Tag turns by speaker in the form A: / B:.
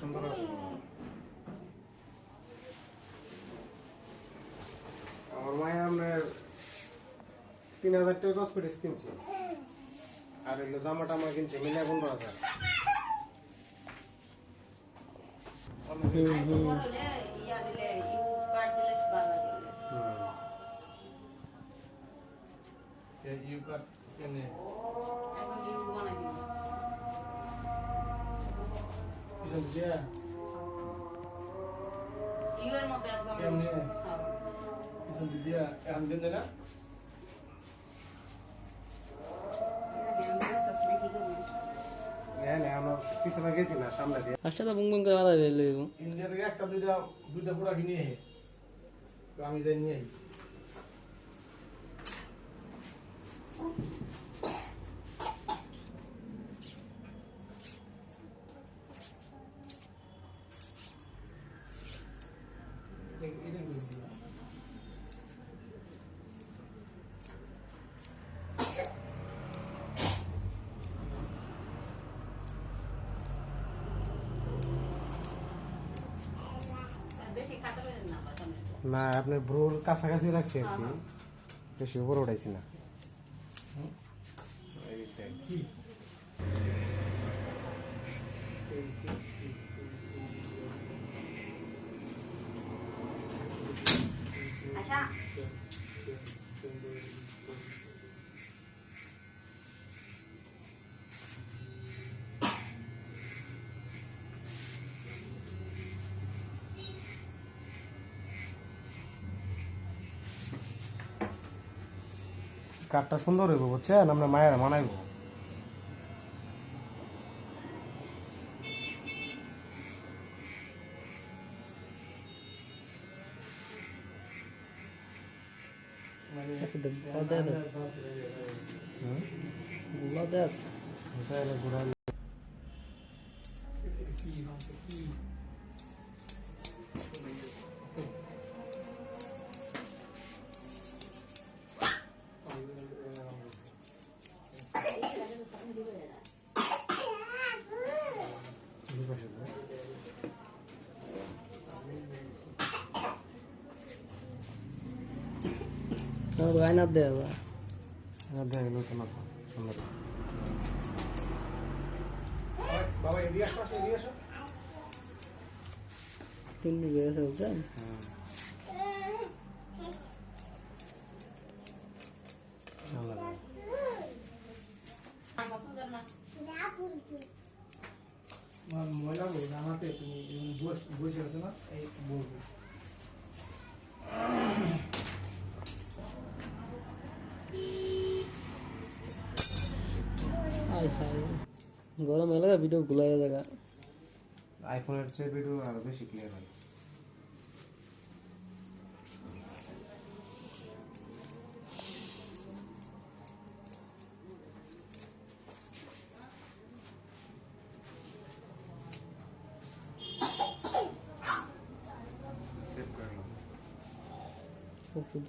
A: সুন্দর আছে আমার মায়ের আপনার তিন হাজার টাকা কসমেটিক্স কিনছে। আর এগুলো জামা টামা কিনছে মিলে পনেরো হাজার।
B: ইউ কার্ড
C: কেনে?
B: এখন ইউ বানাই দিবি।
C: পিছন দিয়া
B: ইউ এর মতো একদম
C: কেমনে?
B: হ্যাঁ।
C: পিছন দিয়া এখন দিন না
B: আমি বুঝতেছি না কি করব।
A: হ্যাঁ না আমরা পিছনে গেছি না সামনে দিয়ে
D: আসলে তো বুং বুং করে মারা গেল
C: ইন্ডিয়া থেকে একটা দুইটা দুইটা পুরা কিনে আহে তো আমি যাই নিয়ে আই এটা- এটা কি দিলাম?
B: আর বেশি খাটো করেন না
A: আপনার ব্রোর কাছাকাছি রাখছি আর কি।
B: হ্যাঁ,
A: বেশি উপরে উঠাইছি না।
C: হুম?
A: এইটাই।
C: কি
B: আচ্ছা
A: কাঠটা সুন্দর হইব বুঝছেন আমরা মায়ের মানাইব
C: কি
D: গায়না দে
A: দেখা গেল না সুন্দর
C: বাবা এদিকে আসো এদিকে আসো
D: তিন গেছে বুঝছেন
A: হুম। সুন্দর।
B: আমার পছন্দ না
C: আমার ময়লা বলবে আমাকে তুমি বস আছো না এই বলবে
D: গরম এলাকা ভিডিও গুলাই জায়গা
A: আইফোনের চেয়ে ভিডিও আরো বেশি ক্লিয়ার হয় Save করে নিলাম।
D: ওষুধ